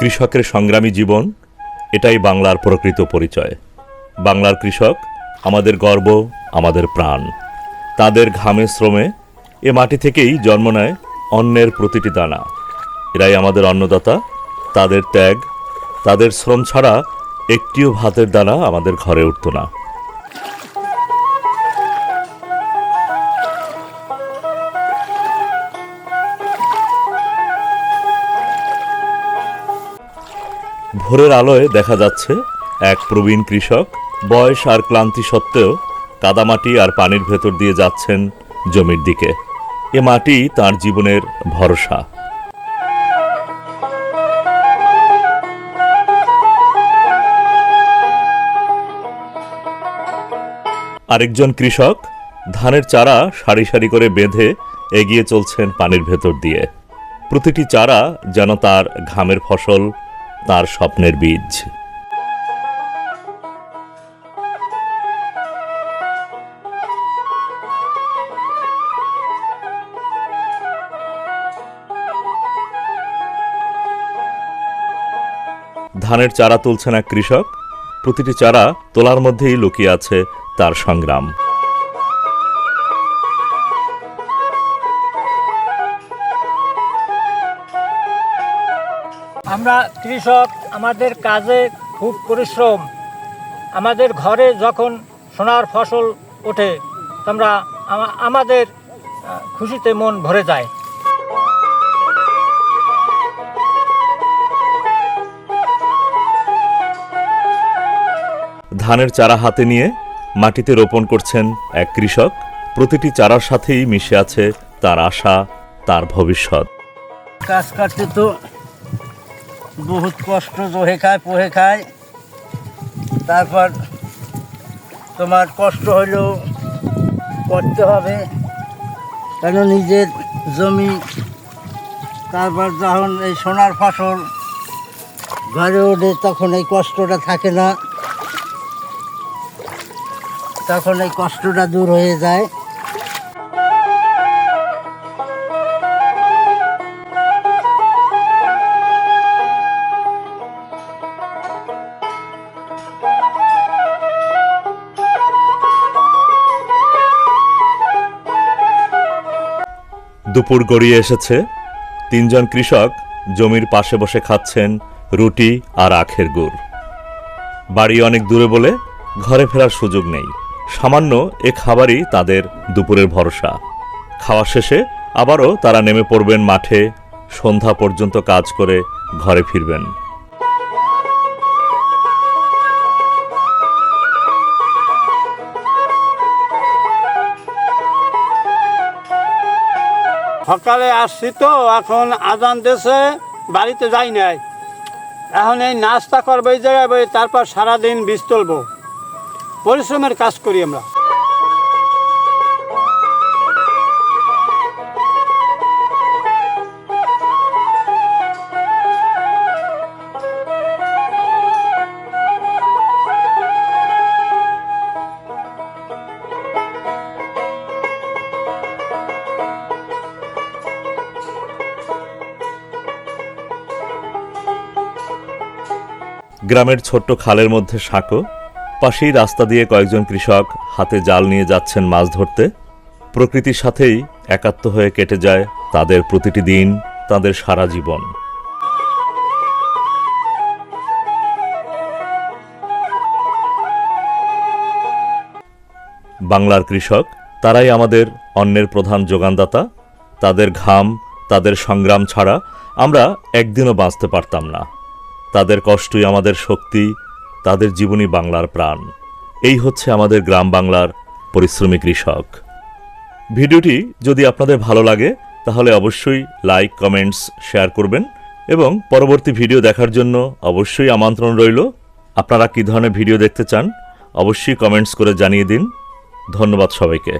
কৃষকের সংগ্রামী জীবন, এটাই বাংলার প্রকৃত পরিচয়। বাংলার কৃষক আমাদের গর্ব, আমাদের প্রাণ। তাদের ঘামে শ্রমে এ মাটি থেকেই জন্ম নেয় অন্যের প্রতিটি দানা। এরাই আমাদের অন্নদাতা, তাদের ত্যাগ, তাদের শ্রম ছাড়া একটিও ভাতের দানা আমাদের ঘরে উঠত না। ভোরের আলোয় দেখা যাচ্ছে এক প্রবীণ কৃষক, বয়স আর ক্লান্তি সত্ত্বেও কাদামাটি আর পানির ভেতর দিয়ে যাচ্ছেন জমির দিকে। এ মাটি তার জীবনের ভরসা। আরেকজন কৃষক ধানের চারা সারি সারি করে বেঁধে এগিয়ে চলছেন পানির ভেতর দিয়ে। প্রতিটি চারা যেন তার ঘামের ফসল তার স্বপ্নের বীজ। ধানের চারা তুলছে না কৃষক, প্রতিটি চারা তোলার মধ্যেই লুকিয়ে আছে তার সংগ্রাম। আমরা কৃষক আমাদের কাজে খুব পরিশ্রম। আমাদের ঘরে যখন সোনার ফসল ওঠে আমরা আমাদের খুশিতে মন ভরে যায়। ধানের চারা হাতে নিয়ে মাটিতে রোপণ করছেন এক কৃষক। প্রতিটি চারার সাথেই মিশে আছে তার আশা তার ভবিষ্যৎ। কাজ করতে তো বহুত কষ্ট, জহে খায়, পোহে খায়। তারপর তোমার কষ্ট হলেও করতে হবে। কেন নিজের জমি, তারপর যখন এই সোনার ফসল ঘরে ওঠে, তখন এই কষ্টটা থাকে না। তখন এই কষ্টটা দূর হয়ে যায়। দুপুর গড়িয়ে এসেছে। তিনজন কৃষক জমির পাশে বসে খাচ্ছেন রুটি আর আখের গুড়। বাড়ি অনেক দূরে বলে ঘরে ফেরার সুযোগ নেই। সামান্য এ খাবারই তাদের দুপুরের ভরসা। খাওয়া শেষে আবারও তারা নেমে পড়বেন মাঠে। সন্ধ্যা পর্যন্ত কাজ করে ঘরে ফিরবেন। সকালে আসছি তো, এখন আজান দেশে বাড়িতে যাই নাই। এখন এই নাস্তা করব এই জায়গায় তারপর সারাদিন বীজ তুলবো। পরিশ্রমের কাজ করি আমরা। গ্রামের ছোট্ট খালের মধ্যে সাঁকো পাশেই রাস্তা দিয়ে কয়েকজন কৃষক হাতে জাল নিয়ে যাচ্ছেন মাছ ধরতে। প্রকৃতির সাথেই একাত্ম হয়ে কেটে যায় তাদের প্রতিটি দিন, তাদের সারা জীবন। বাংলার কৃষক, তারাই আমাদের অন্যের প্রধান যোগানদাতা। তাদের ঘাম, তাদের সংগ্রাম ছাড়া আমরা একদিনও বাঁচতে পারতাম না। তাদের কষ্টই আমাদের শক্তি, তাদের জীবনই বাংলার প্রাণ। এই হচ্ছে আমাদের গ্রাম বাংলার পরিশ্রমী কৃষক। ভিডিওটি যদি আপনাদের ভালো লাগে, তাহলে অবশ্যই লাইক, কমেন্টস, শেয়ার করবেন এবং পরবর্তী ভিডিও দেখার জন্য অবশ্যই আমন্ত্রণ রইল। আপনারা কী ধরনের ভিডিও দেখতে চান, অবশ্যই কমেন্টস করে জানিয়ে দিন। ধন্যবাদ সবাইকে।